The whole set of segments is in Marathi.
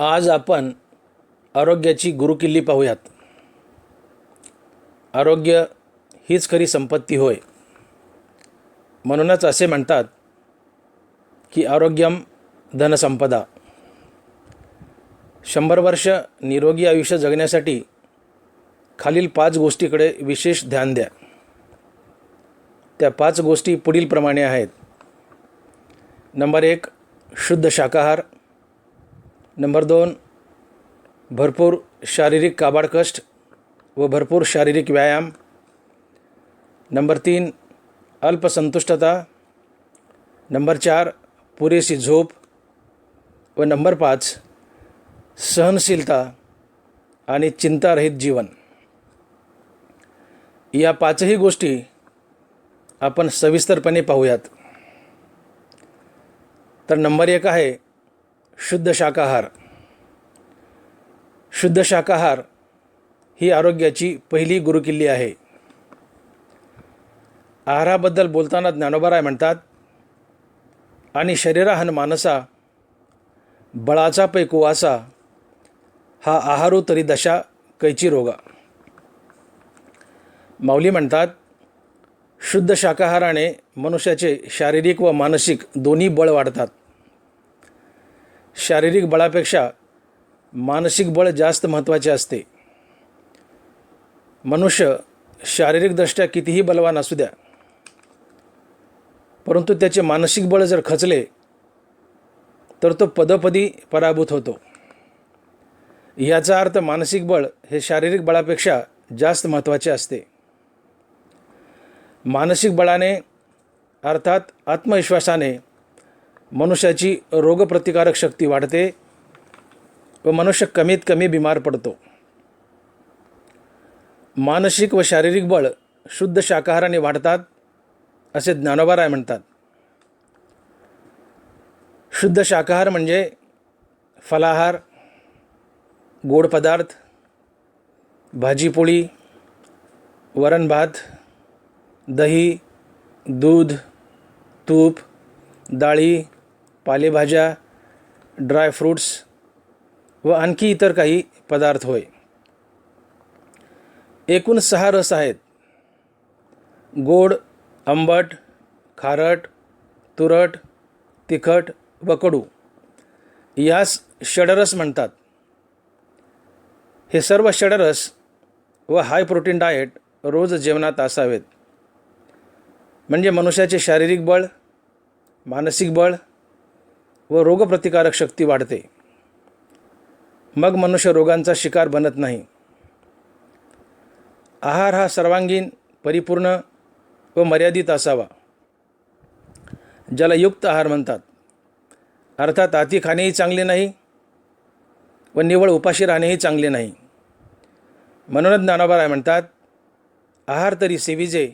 आज आपण आरोग्याची गुरुकिल्ली पाहूयात. आरोग्य हीच खरी संपत्ती होय. म्हणूनच असे म्हणतात की आरोग्यम धनसंपदा शंभर वर्ष निरोगी आयुष्य जगण्यासाठी खालील पाच गोष्टीकडे विशेष ध्यान द्या. त्या पाच गोष्टी पुढीलप्रमाणे आहेत. नंबर एक शुद्ध शाकाहार. नंबर दोन भरपूर शारीरिक काबाड कष्ट व भरपूर शारीरिक व्यायाम. नंबर तीन अल्पसंतुष्टता. नंबर चार पुरेशी झोप. व नंबर पाच सहनशीलता आणि चिंतारहित जीवन. या पाचही गोष्टी आपण सविस्तरपणे पाहूयात. तर नंबर एक आहे शुद्ध शाकाहार. शुद्ध शाकाहार ही आरोग्याची पहिली गुरुकिल्ली आहे. आहाराबद्दल बोलताना ज्ञानोबाराय म्हणतात आणि शरीराहन मानसा बळाचा पैकुवासा हा आहारो तरी दशा कैची रोगा. माऊली म्हणतात शुद्ध शाकाहाराने मनुष्याचे शारीरिक व मानसिक दोन्ही बळ वाढतात. शारीरिक बळापेक्षा मानसिक बळ जास्त महत्त्वाचे असते. मनुष्य शारीरिकदृष्ट्या कितीही बलवान असू द्या परंतु त्याचे मानसिक बळ जर खचले तर तो पदोपदी पराभूत होतो. याचा अर्थ मानसिक बळ हे शारीरिक बळापेक्षा जास्त महत्त्वाचे असते. मानसिक बळाने अर्थात आत्मविश्वासाने मनुष्याची रोगप्रतिकारक शक्ती वाढते व मनुष्य कमीत कमी बिमार पडतो. मानसिक व शारीरिक बळ शुद्ध शाकाहाराने वाढतात असे ज्ञानोबाराय म्हणतात. शुद्ध शाकाहार म्हणजे फलाहार गोड पदार्थ भाजीपोळी वरण भात दही दूध तूप डाळी पालेभाज्या ड्रायफ्रूट्स व आणखी इतर काही पदार्थ होय. एकूण सहा रस आहेत. गोड आंबट खारट तुरट तिखट व कडू. यास षडरस म्हणतात. हे सर्व षडरस व हाय प्रोटीन डाएट रोज जेवणात असावेत. म्हणजे मनुष्याचे शारीरिक बळ मानसिक बळ व रोगप्रतिकारक शक्ती वाढते. मग मनुष्य रोगांचा शिकार बनत नाही. आहार हा सर्वांगीण परिपूर्ण व मर्यादित असावा. ज्याला युक्त आहार म्हणतात. अर्थात अति खाणेही चांगले नाही व निवळ उपाशी राहणेही चांगले नाही. म्हणूनच ज्ञानोबाराय म्हणतात आहार तरी सेविजे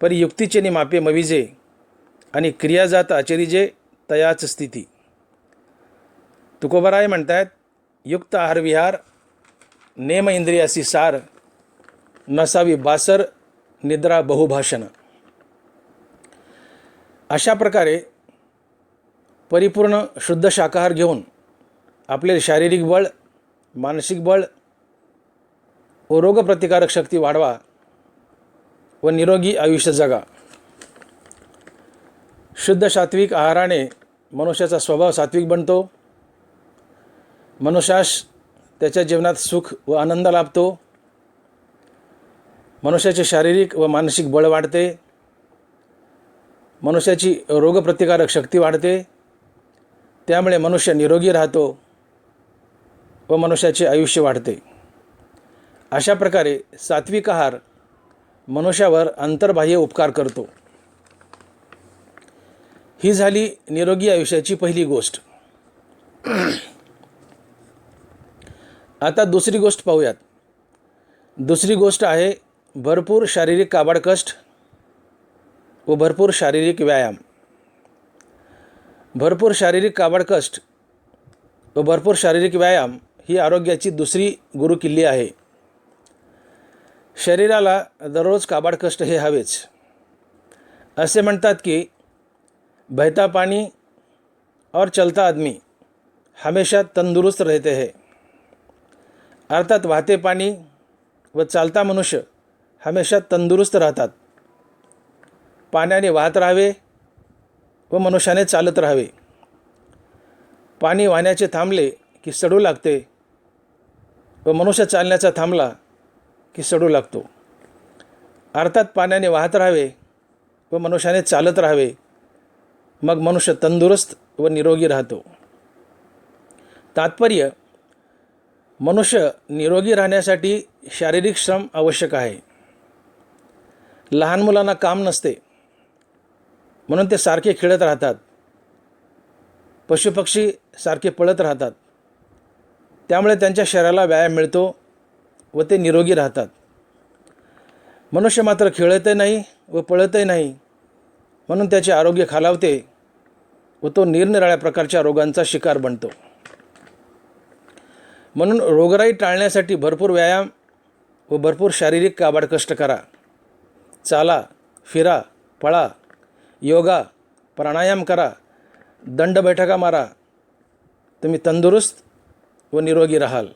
परी युक्तीचे नि मापे मविजे आणि क्रिया जात आचरिजे तयाच स्थिती. तुकोबराय म्हणतायत युक्त आहार विहार नेम इंद्रियासी सार नसावी बासर निद्रा बहुभाषण. अशा प्रकारे परिपूर्ण शुद्ध शाकाहार घेऊन आपले शारीरिक बळ मानसिक बळ व रोगप्रतिकारक शक्ती वाढवा व निरोगी आयुष्य जगा. शुद्ध सात्विक आहाराने मनुष्याचा स्वभाव सात्विक बनतो. मनुष्यास त्याच्या जीवनात सुख व आनंद लाभतो. मनुष्याचे शारीरिक व मानसिक बळ वाढते. मनुष्याची रोगप्रतिकारक शक्ती वाढते. त्यामुळे मनुष्य निरोगी राहतो व मनुष्याचे आयुष्य वाढते. अशा प्रकारे सात्विक आहार मनुष्यावर अंतर्बाह्य उपकार करतो. ही झाली निरोगी आयुष्याची पहिली गोष्ट. आता दुसरी गोष्ट पाहूयात. दुसरी गोष्ट आहे भरपूर शारीरिक काबाडकष्ट व भरपूर शारीरिक व्यायाम. भरपूर शारीरिक काबाडकष्ट व भरपूर शारीरिक व्यायाम ही आरोग्याची दुसरी गुरुकिल्ली आहे. शरीराला दररोज काबाडकष्ट हे हवेच. असे म्हणतात की बहता पाणी और चलता आदमी हमेशा तंदुरुस्त रहते हैं। अर्थात वाहते पाणी व चालता मनुष्य हमेशा तंदुरुस्त राहतात। पाण्याने वाहत राहावे व मनुष्याने चालत राहावे। पाणी वाहण्याचे थांबले की सडू लागते व मनुष्य चालण्याचा थांबला की सडू लागतो। अर्थात पाण्याने वाहत राहावे व मनुष्याने चालत राहावे मग मनुष्य तंदुरुस्त व निरोगी राहतो. तात्पर्य मनुष्य निरोगी राहण्यासाठी शारीरिक श्रम आवश्यक आहे. लहान मुलांना काम नसते म्हणून ते सारखे खेळत राहतात. पशुपक्षी सारखे पळत राहतात. त्यामुळे त्यांच्या शरीराला व्यायाम मिळतो व ते निरोगी राहतात. मनुष्य मात्र खेळतही नाही व पळतही नाही. म्हणून त्याचे आरोग्य खालावते व तो निरनिराळ्या प्रकारच्या रोगांचा शिकार बनतो. म्हणून रोगराई टाळण्यासाठी भरपूर व्यायाम व भरपूर शारीरिक काबाड कष्ट करा. चाला फिरा पळा योगा प्राणायाम करा दंड बैठका मारा. तुम्ही तंदुरुस्त व निरोगी राहाल.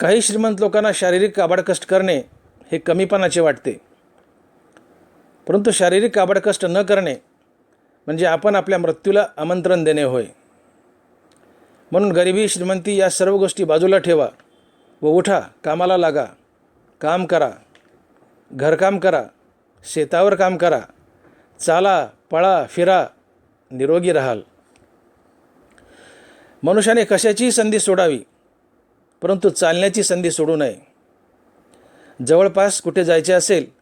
काही श्रीमंत लोकांना शारीरिक काबाड कष्ट करणे हे कमीपणाचे वाटते. परंतु शारीरिक काबाडकष्ट न करणे म्हणजे आपण आपल्या मृत्यूला आमंत्रण देणे होय. म्हणून गरिबी श्रीमंती या सर्व गोष्टी बाजूला ठेवा व उठा कामाला लागा काम करा घरकाम करा शेतावर काम करा चाला पळा फिरा निरोगी राहाल. मनुष्याने कशाचीही संधी सोडावी परंतु चालण्याची संधी सोडू नये. जवळपास कुठे जायचे असेल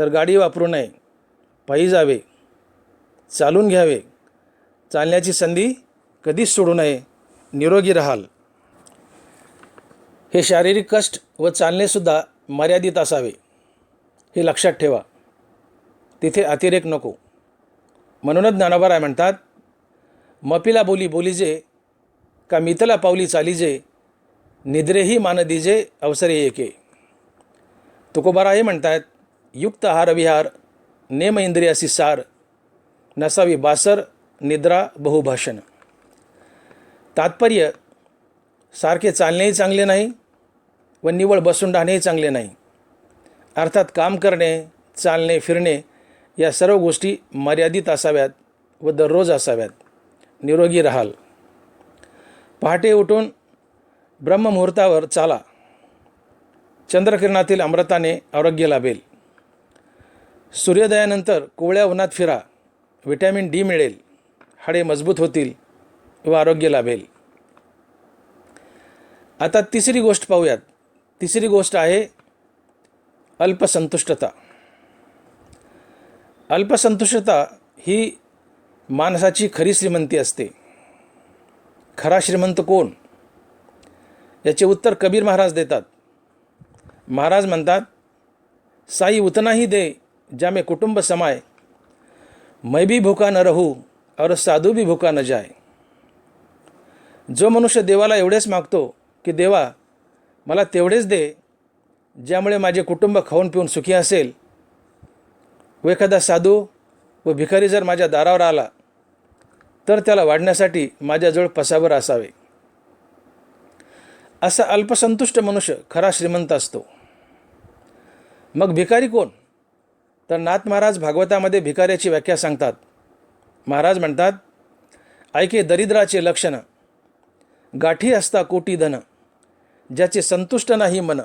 तर गाडी वापरू नये. पायी जावे. चालून घ्यावे. चालण्याची संधी कधीच सोडू नये. निरोगी राहाल. हे शारीरिक कष्ट व चालणेसुद्धा मर्यादित असावे. हे लक्षात ठेवा. तिथे अतिरेक नको. म्हणूनच ज्ञानोबाराय म्हणतात मपिला बोली बोलीजे का मितला पावली चालीजे निद्रेही मान दिजे अवसरे एके. तुकोबाराही म्हणतात युक्त आहार विहार नेम इंद्रियासी सार नसावी बासर निद्रा बहुभाषण. तात्पर्य सारखे चालणेही चांगले नाही व निवळ बसून राहणेही चांगले नाही. अर्थात काम करणे चालणे फिरणे या सर्व गोष्टी मर्यादित असाव्यात व दररोज असाव्यात. निरोगी राहाल. पहाटे उठून ब्रह्ममुहूर्तावर चाला. चंद्रकिरणातील अमृताने आरोग्य लाभेल. सूर्योदयानंतर कोवळ्या उन्हात फिरा. व्हिटॅमिन डी मिळेल. हाडे मजबूत होतील व आरोग्य लाभेल. आता तिसरी गोष्ट पाहूयात. तिसरी गोष्ट आहे अल्पसंतुष्टता. अल्पसंतुष्टता ही माणसाची खरी श्रीमंती असते. खरा श्रीमंत कोण? याचे उत्तर कबीर महाराज देतात. महाराज म्हणतात साई उतनाही दे ज्या कुटुंब समाय। मैं भी भूका न रहू और साधू भी भूका न जाय। जो मनुष्य देवाला एवढेच मागतो की देवा मला तेवढेच दे ज्यामुळे माझे कुटुंब खाऊन पिऊन सुखी असेल. व एखादा साधू व भिकारी जर माझ्या दारावर आला तर त्याला वाढण्यासाठी माझ्याजवळ पसावर असावे. असा अल्पसंतुष्ट मनुष्य खरा श्रीमंत असतो. मग भिकारी कोण? तर नाथ महाराज भागवतामध्ये भिकाऱ्याची व्याख्या सांगतात. महाराज म्हणतात ऐके दरिद्राचे लक्षण. गाठी असता कोटी धन. ज्याचे संतुष्ट नाही मन.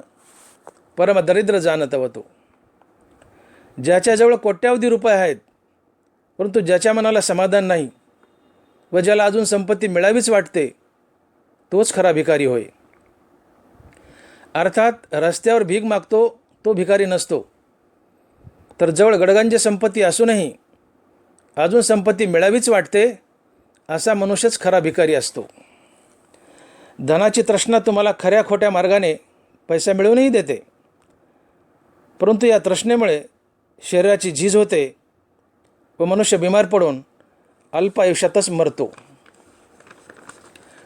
परम दरिद्र जाणत तो ज्याच्याजवळ कोट्यावधी रुपये आहेत परंतु ज्याच्या मनाला समाधान नाही व ज्याला अजून संपत्ती मिळावीच वाटते तोच खरा भिकारी होय. अर्थात रस्त्यावर भीक मागतो तो भिकारी नसतो. तर जवळ गडगंज संपत्ती असूनही अजून संपत्ती मिळावीच वाटते असा मनुष्यच खरा भिकारी असतो. धनाची तृष्णा तुम्हाला खऱ्या खोट्या मार्गाने पैसा मिळवूनही देते. परंतु या तृष्णेमुळे शरीराची झीज होते व मनुष्य बिमार पडून अल्प आयुष्यातच मरतो.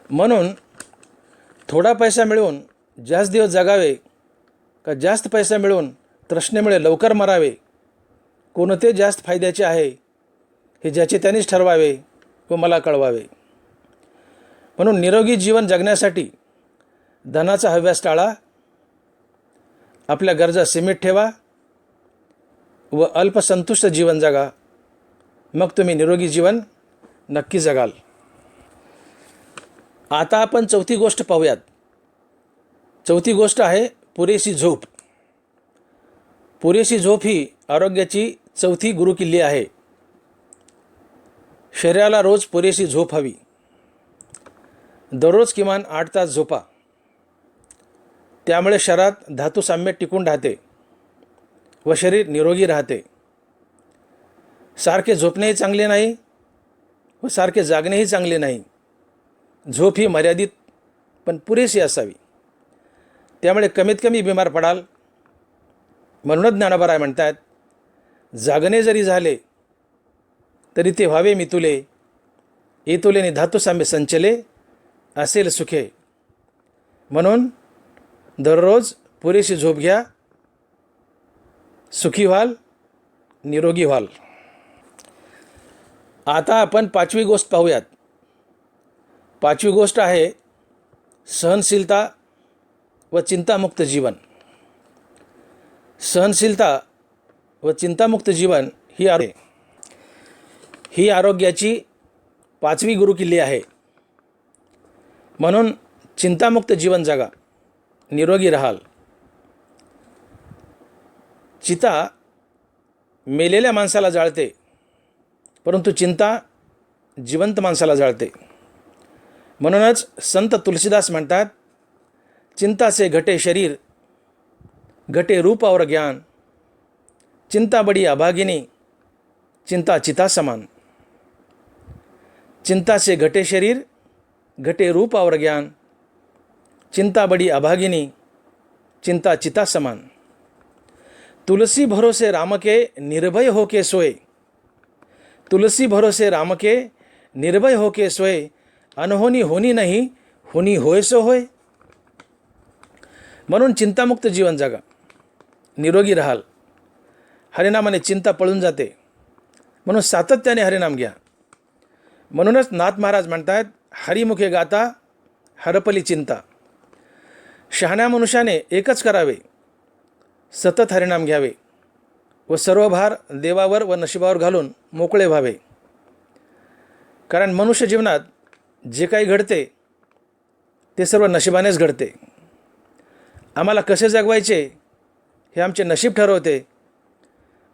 म्हणून थोडा पैसा मिळवून जास्त दिवस जगावे का जास्त पैसा मिळवून तृष्णेमुळे लवकर मरावे कोणते जास्त फायद्याचे आहे हे ज्याचे त्यानेच ठरवावे व मला कळवावे. म्हणून निरोगी जीवन जगण्यासाठी धनाचा हव्यास टाळा आपल्या गरजा सीमित ठेवा व अल्पसंतुष्ट जीवन जगा. मग तुम्ही निरोगी जीवन नक्की जगाल. आता आपण चौथी गोष्ट पाहूयात. चौथी गोष्ट आहे पुरेशी झोप. पुरेशी झोप ही आरोग्याची चौथी गुरुकिल्ली आहे. शरीराला रोज पुरेशी झोप हवी. दररोज किमान आठ तास झोपा. त्यामुळे शरीरात धातू साम्य टिकून राहते व शरीर निरोगी राहते. सारखे झोपणेही चांगले नाही व सारखे जागणेही चांगले नाही. झोप ही मर्यादित पण पुरेशी असावी. त्यामुळे कमीत कमी बीमार पडाल. म्हणूनच ज्ञानोबराय म्हणतात जागणे जरी झाले तरी ते व्हावे मितुले येतुलेने धातुसांबे संचले असेल सुखे. म्हणून दररोज पुरेशी झोप घ्या सुखी व्हाल निरोगी व्हाल. आता आपण पाचवी गोष्ट पाहूयात. पाचवी गोष्ट आहे सहनशीलता व चिंतामुक्त जीवन. सहनशीलता व चिंतामुक्त जीवन ही आरोग्य ही आरोग्याची पाचवी गुरुकिल्ली आहे. म्हणून चिंतामुक्त जीवन जगा. निरोगी राहाल. चिता मेलेल्या माणसाला जाळते परंतु चिंता जिवंत माणसाला जाळते. म्हणूनच संत तुलसीदास म्हणतात चिंता से घटे शरीर घटे रूप और ज्ञान. चिंता बडी अभागिनी चिंता चिता समान। चिंता से घटे शरीर घटे रूप और ज्ञान। चिंता बड़ी अभागिनी चिंता चिता समान। तुलसी भरोसे राम के निर्भय होके सोए। तुलसी भरोसे राम के निर्भय होके सोए। अनहोनी होनी नाही होनी होय सो होय म्हणून चिंतामुक्त जीवन जगा। निरोगी राहाल। हरिनामाने चिंता पळून जाते. म्हणून सातत्याने हरिनाम घ्या. म्हणूनच नाथ महाराज म्हणतात हरिमुखे गाता हरपली चिंता. शहाण्या मनुष्याने एकच करावे सतत हरिनाम घ्यावे व सर्व भार देवावर व नशिबावर घालून मोकळे व्हावे. कारण मनुष्य जीवनात जे काही घडते ते सर्व नशिबानेच घडते. आम्हाला कसे जगवायचे हे आमचे नशीब ठरवते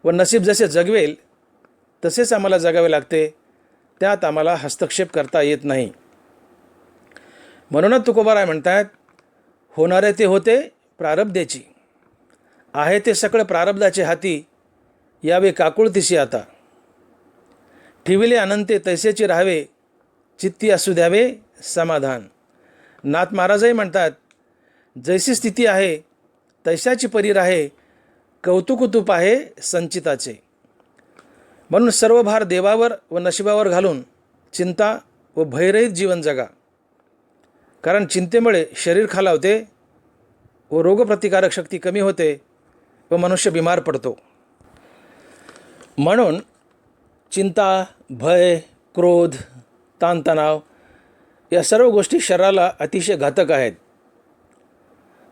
व नसीब जसे जगवेल तसेच आम्हाला जगावे लागते. त्यात आम्हाला हस्तक्षेप करता येत नाही. म्हणूनच तुकोबाराय म्हणतात होणारे ते होते प्रारब्धेची. आहे ते सगळं प्रारब्धाचे हाती यावे काकुळतीशी आता. ठेविले अनंते तैसेचे राहावे चित्ती असू द्यावे समाधान. नाथ महाराजही म्हणतात जैसी स्थिती आहे तैशाची परीर आहे कौतुकुतूप आहे संचिताचे. म्हणून सर्व भार देवावर व नशिबावर घालून चिंता व भयरहित जीवन जगा. कारण चिंतेमुळे शरीर खालावते व रोगप्रतिकारक शक्ती कमी होते व मनुष्य बिमार पडतो. म्हणून चिंता भय क्रोध ताणतणाव या सर्व गोष्टी शरीराला अतिशय घातक आहेत.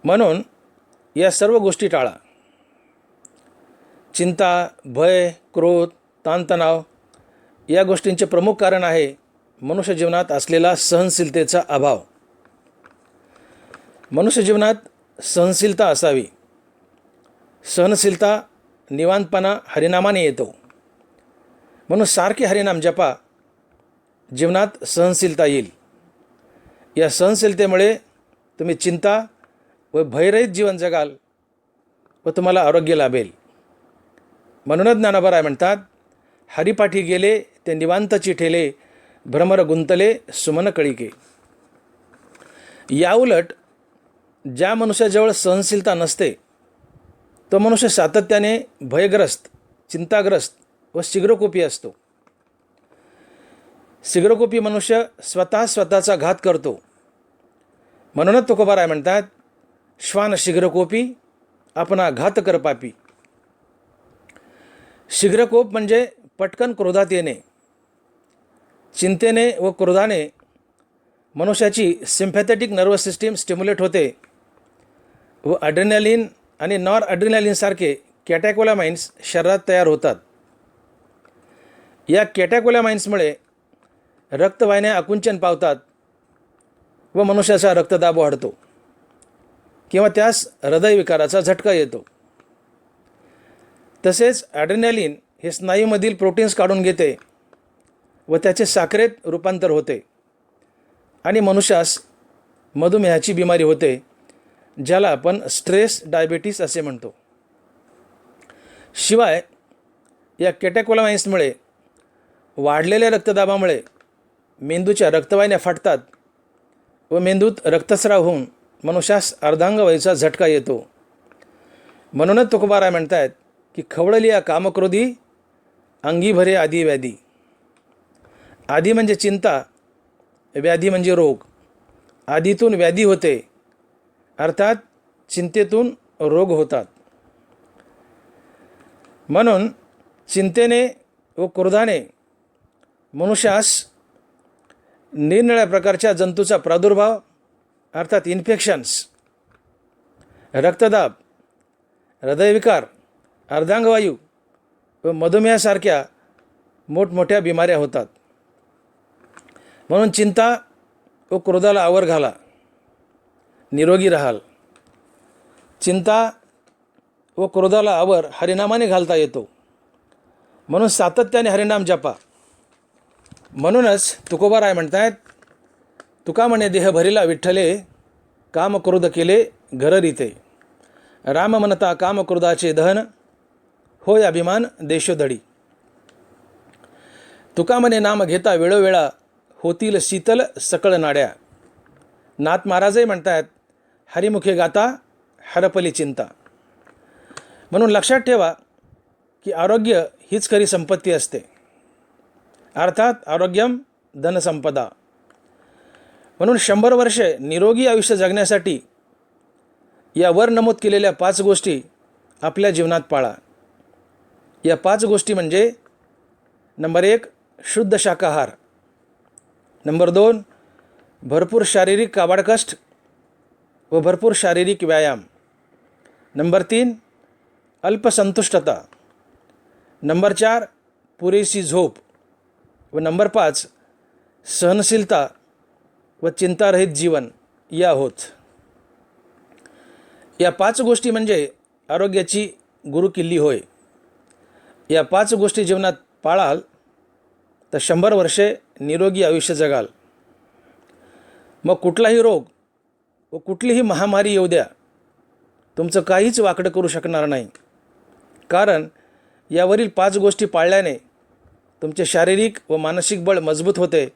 म्हणून या सर्व गोष्टी टाळा. चिंता भय क्रोध ताणतणाव या गोष्टींचे प्रमुख कारण आहे मनुष्य जीवनात असलेला सहनशीलतेचा अभाव. मनुष्य जीवनात सहनशीलता असावी. सहनशीलता निवांतपणा हरिनामाने येतो. म्हणून सारखे हरिनाम जपा जीवनात सहनशीलता येईल. या सहनशीलतेमुळे तुम्ही चिंता व भयरहित जीवन जगाल व तुम्हाला आरोग्य लाभेल. म्हणूनच ज्ञानोबराय म्हणतात हरिपाठी गेले ते निवांत ठेले भ्रमर गुंतले सुमन कळिके. याउलट ज्या मनुष्याजवळ सहनशीलता नसते तो मनुष्य सातत्याने भयग्रस्त चिंताग्रस्त व शीघ्रकोपी असतो. शीघ्रकोपी मनुष्य स्वतः स्वतःचा घात करतो. म्हणूनच तुकोबाराय म्हणतात श्वान शीघ्रकोपी आपणा घात करपापी शीघ्रकोप म्हणजे पटकन क्रोधात येणे चिंतेने व क्रोधाने मनुष्याची सिम्पॅथेटिक नर्वस सिस्टीम स्टिम्युलेट होते व अड्रिनॅलिन आणि नॉर अड्रेनॅलिनसारखे कॅटॅकोलामाइन्स शरीरात तयार होतात. या कॅटॅकोलामाइन्समुळे रक्तवाहिन्या आकुंचन पावतात व मनुष्याचा रक्तदाब वाढतो किंवा त्यास हृदयविकाराचा झटका येतो. तसेच ॲड्रेनॅलिन हे स्नायूमधील प्रोटीन्स काढून घेते व त्याचे साखरेत रूपांतर होते. आणि मनुष्यास मधुमेहाची बिमारी होते ज्याला आपण स्ट्रेस डायबिटीस असे म्हणतो. शिवाय या कॅटॅकोलामाइन्समुळे वाढलेल्या रक्तदाबामुळे मेंदूच्या रक्तवाहिन्या फाटतात व मेंदूत रक्तस्राव होऊन मनुष्यास अर्धांगवयीचा झटका येतो. म्हणूनच तुकोबाराय म्हणतायत की खवळली या कामक्रोधी अंगी भरे आदी व्याधी. आधी म्हणजे चिंता व्याधी म्हणजे रोग. आधीतून व्याधी होते अर्थात चिंतेतून रोग होतात. म्हणून चिंतेने व क्रोधाने मनुष्यास निरनिळ्या प्रकारच्या जंतूचा प्रादुर्भाव अर्थात इन्फेक्शन्स रक्तदाब हृदयविकार अर्धांगवायू व मधुमेहासारख्या मोठमोठ्या बिमाऱ्या होतात. म्हणून चिंता व क्रोधाला आवर घाला. निरोगी राहाल. चिंता व क्रोधाला आवर हरिनामाने घालता येतो. म्हणून सातत्याने हरिनाम जपा. म्हणूनच तुकोबाराय म्हणतायत तुका म्हणे देह भरिला विठ्ठले काम क्रोध केले घर रिते. राम म्हणता काम क्रोधाचे दहन होय अभिमान देशोधडी तुकामने नाम घेता वेळोवेळा होतील शीतल सकळ नाड्या. नाथ महाराजही म्हणतायत हरिमुखे गाता हरपली चिंता. म्हणून लक्षात ठेवा की आरोग्य हीच खरी संपत्ती असते. अर्थात आरोग्यम धनसंपदा. म्हणून शंभर वर्षे निरोगी आयुष्य जगण्यासाठी या वर नमूद केलेल्या पाच गोष्टी आपल्या जीवनात पाळा. या पाच गोष्टी म्हणजे नंबर एक शुद्ध शाकाहार. नंबर दोन भरपूर शारीरिक काबाडकष्ट व भरपूर शारीरिक व्यायाम. नंबर तीन अल्पसंतुष्टता. नंबर चार पुरेशी झोप. व नंबर पाच सहनशीलता व चिंतारहित जीवन. या होत. या पाच गोष्टी म्हणजे आरोग्याची गुरुकिल्ली होय. या पाच गोष्टी जीवनात पाळाल तर शंभर वर्षे निरोगी आयुष्य जगाल. मग कुठलाही रोग व कुठलीही महामारी येऊ द्या. तुमचं काहीच वाकडं करू शकणार नाही. कारण यावरील पाच गोष्टी पाळल्याने तुमचे शारीरिक व मानसिक बळ मजबूत होते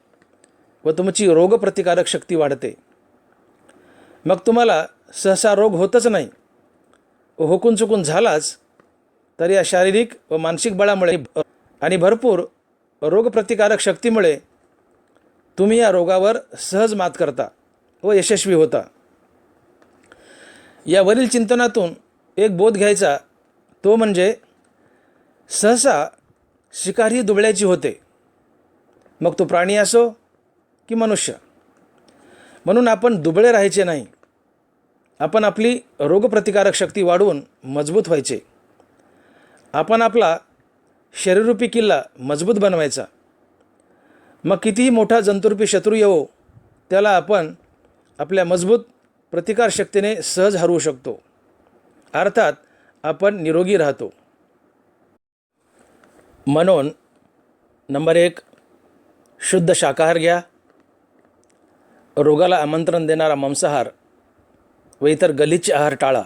व तुमची रोगप्रतिकारक शक्ती वाढते. मग तुम्हाला सहसा रोग होतच नाही. व हुकून चुकून झालाच तर या शारीरिक व मानसिक बळामुळे आणि भरपूर रोगप्रतिकारक शक्तीमुळे तुम्ही या रोगावर सहज मात करता व यशस्वी होता. यावरील चिंतनातून एक बोध घ्यायचा तो म्हणजे सहसा शिकार ही दुबळ्याची होते. मग तो प्राणी असो की मनुष्य. म्हणून आपण दुबळे राहायचे नाही. आपण आपली रोगप्रतिकारक शक्ती वाढवून मजबूत व्हायचे. आपण आपला शरीररूपी किल्ला मजबूत बनवायचा. मग कितीही मोठा जंतुरूपी शत्रू येवो त्याला आपण आपल्या मजबूत प्रतिकारशक्तीने सहज हरवू शकतो. अर्थात आपण निरोगी राहतो. म्हणून नंबर एक शुद्ध शाकाहार घ्या. रोगाला आमंत्रण देणारा मांसाहार व इतर गलिच्छ आहार टाळा.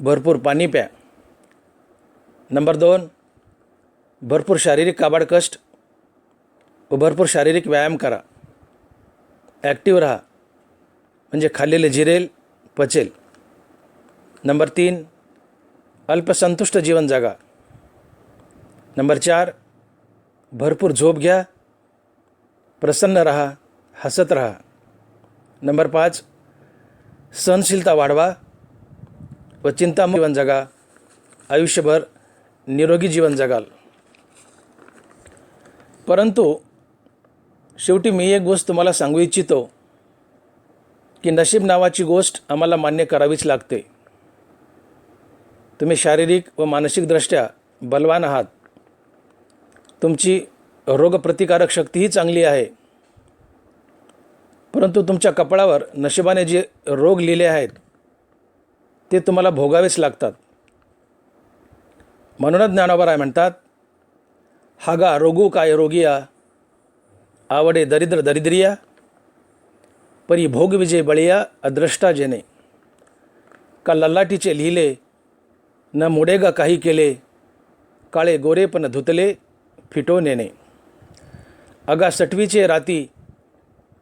भरपूर पाणी प्या. नंबर दोन भरपूर शारीरिक काबाड कष्ट व भरपूर शारीरिक व्यायाम करा. ॲक्टिव्ह राहा. म्हणजे खाल्लेले जिरेल पचेल. नंबर तीन अल्पसंतुष्ट जीवन जगा. नंबर चार भरपूर झोप घ्या. प्रसन्न राहा हसत राहा. नंबर पाच सहनशीलता वाढवा व चिंतामुक्त जीवन जगा. आयुष्यभर निरोगी जीवन जगाल. परंतु शेवटी मी एक गोष्ट तुम्हाला सांगू इच्छितो की नशीब नावाची गोष्ट आम्हाला मान्य करावीच लागते. तुम्ही शारीरिक व मानसिकदृष्ट्या बलवान आहात. तुमची रोगप्रतिकारक शक्तीही चांगली आहे. परंतु तुमच्या कपाळावर नशिबाने जे रोग लिहिले आहेत ते तुम्हाला भोगावेच लागतात. म्हणूनच ज्ञानोबराय म्हणतात हागा रोगू काय रोगिया आवडे दरिद्र दरिद्रिया परी भोग विजय बळिया अद्रष्टा जेने. का लल्लाटीचे लिहिले न मुडेगा काही केले काळे गोरे पण धुतले फिटो नेणे. अगा सटवीचे राती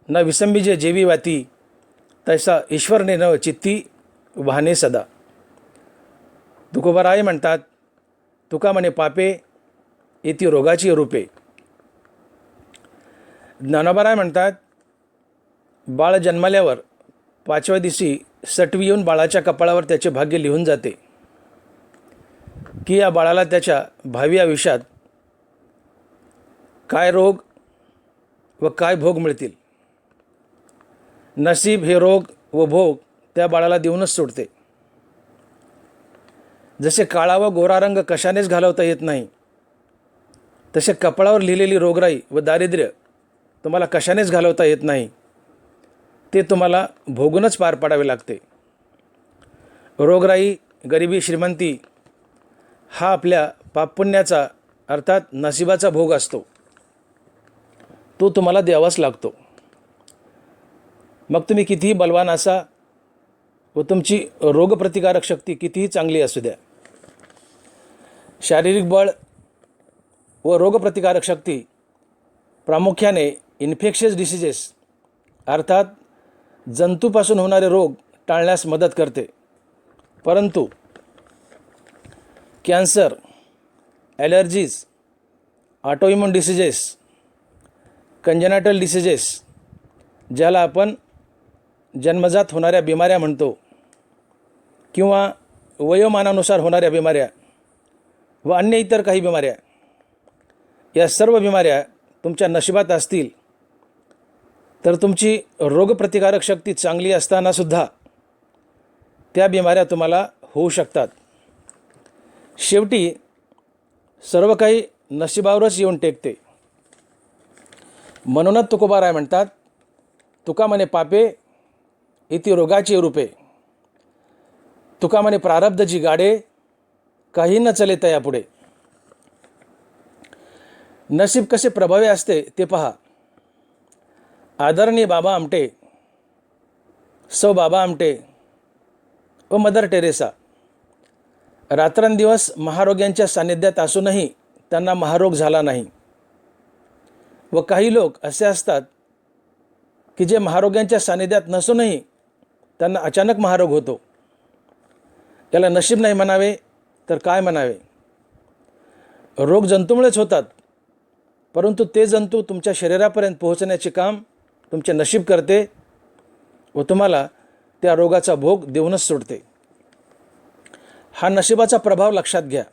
न विसंबीजे जेवी वाती तैसा ईश्वरने न चित्ती वाहने सदा. तुकोबराय म्हणतात तुका म्हणे पापे येती रोगाची रूपे. ज्ञानोबाराय म्हणतात बाळ जन्मल्यावर पाचव्या दिवशी सटवी येऊन बाळाच्या कपाळावर त्याचे भाग्य लिहून जाते. की या बाळाला त्याच्या भावी आयुष्यात काय रोग व काय भोग मिळतील? नसीब हे रोग व भोग त्या बाळाला देऊनच सोडते. जसे काळा व गोरा रंग कशानेच घालवता येत नाही तसे कपाळावर लिहिलेली रोगराई व दारिद्र्य तुम्हाला कशानेच घालवता येत नाही ते तुम्हाला भोगूनच पार पाडावे लागते. रोगराई गरिबी श्रीमंती हा आपल्या पापपुण्याचा अर्थात नशिबाचा भोग असतो. तो तुम्हाला द्यावाच लागतो. मग तुम्ही कितीही बलवान असा व तुमची रोगप्रतिकारक शक्ती कितीही चांगली असू द्या शारीरिक बळ व रोगप्रतिकारक शक्ती प्रामुख्याने इन्फेक्शियस डिसिजेस अर्थात जंतूपासून होणारे रोग टाळण्यास मदत करते. परंतु cancer allergies autoimmune diseases congenital diseases ज्याला आपण जन्मजात होणाऱ्या बिमाऱ्या म्हणतो किंवा वयोमानानुसार होणाऱ्या बिमाऱ्या व अन्य इतर काही बिमाऱ्या या सर्व बिमाऱ्या तुमच्या नशिबात असतील तर तुमची रोगप्रतिकारक शक्ती चांगली असतानासुद्धा त्या बिमाऱ्या तुम्हाला होऊ शकतात. शेवटी सर्व काही नशिबावरच येऊन टेकते. म्हणूनच तुकोबाराय म्हणतात तुका म्हणे पापे इति रोगाची रूपे. तुका म्हणे प्रारब्ध जी गाडे काही न चले यापुढे नशीब कसे प्रभावी असते ते पहा. आदरणीय बाबा आमटे सौ बाबा आमटे व मदर टेरेसा. रात्रंदिवस महारोग्यांच्या सान्निध्यात असूनही त्यांना महारोग झाला नाही. व काही लोक असे असतात की जे महारोग्यांच्या सान्निध्यात नसूनही त्यांना अचानक महारोग होतो. त्याला नशीब नाही म्हणावे तर काय म्हणावे? रोग जंतूमुळेच होतात परंतु ते जंतू तुमच्या शरीरापर्यंत पोहोचण्याचे काम तुमचे नशीब करते व तुम्हाला त्या रोगाचा भोग देऊनच सोडते. हा नशिबाचा प्रभाव लक्षात घ्या.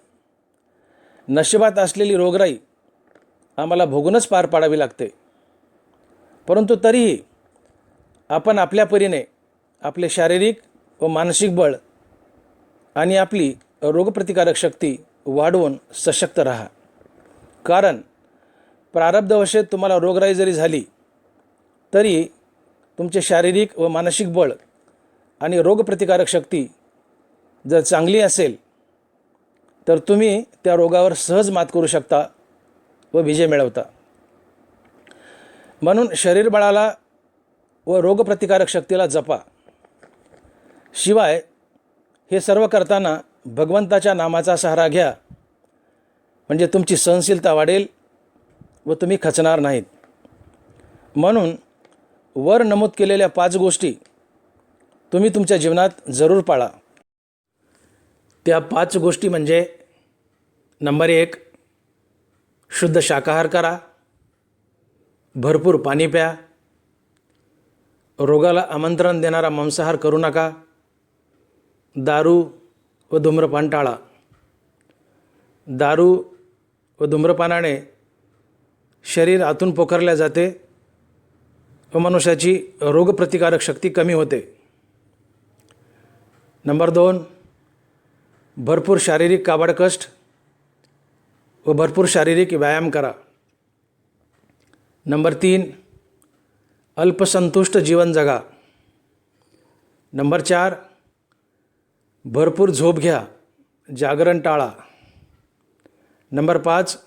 नशिबात असलेली रोगराई आम्हाला भोगूनच पार पाडावी लागते. परंतु तरीही आपण आपल्या परीने आपले शारीरिक व मानसिक बळ आणि आपली रोगप्रतिकारक शक्ती वाढवून सशक्त राहा. कारण प्रारब्धवशेत तुम्हाला रोगराई जरी झाली तरी तुमचे शारीरिक व मानसिक बळ आणि रोगप्रतिकारक शक्ती जर चांगली असेल तर तुम्ही त्या रोगावर सहज मात करू शकता व विजय मिळवता. म्हणून शरीरबळाला व रोगप्रतिकारक शक्तीला जपा. शिवाय हे सर्व करताना भगवंताच्या नामाचा सहारा घ्या. म्हणजे तुमची सहनशीलता वाढेल व तुम्ही खचणार नाहीत. म्हणून वर नमूद केलेल्या पाच गोष्टी तुम्ही तुमच्या जीवनात जरूर पाळा. त्या पाच गोष्टी म्हणजे नंबर एक शुद्ध शाकाहार करा भरपूर पाणी प्या रोगाला आमंत्रण देणारा मांसाहार करू नका दारू व धूम्रपान टाळा दारू व धूम्रपानाने शरीर आतून पोखरल्या जाते व मनुष्याची रोगप्रतिकारक शक्ती कमी होते. नंबर दोन भरपूर शारीरिक काबाड कष्ट व भरपूर शारीरिक व्यायाम करा. नंबर तीन अल्पसंतुष्ट जीवन जगा. नंबर चार भरपूर झोप घ्या. जागरण टाळा. नंबर पाच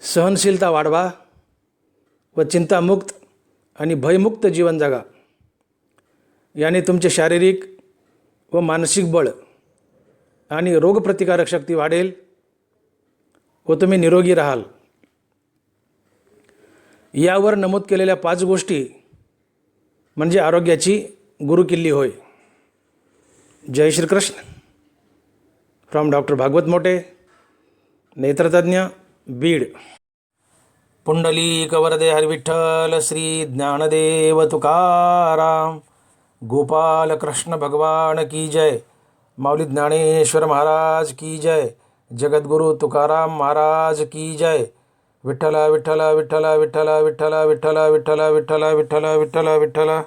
सहनशीलता वाढवा व चिंतामुक्त आणि भयमुक्त जीवन जगा. याने तुमचे शारीरिक व मानसिक बळ आणि रोगप्रतिकारक शक्ती वाढेल व तुम्ही निरोगी राहाल. यावर नमूद केलेल्या पाच गोष्टी म्हणजे आरोग्याची गुरुकिल्ली होय. जय श्रीकृष्ण. फ्रॉम डॉक्टर भागवत मोटे नेत्रतज्ञ बीड. पुंडलिक वरदे हरिविठ्ठल श्री ज्ञानदेव तुकाराम. गोपाल कृष्ण भगवान की जय. माऊली ज्ञानेश्वर महाराज की जय. जगद्गुरु तुकाराम महाराज की जय. विठ्ठला विठ्ठला विठ्ठला विठ्ठला विठ्ठला विठ्ठला विठ्ठला विठ्ठला विठ्ठला विठ्ठला विठ्ठला.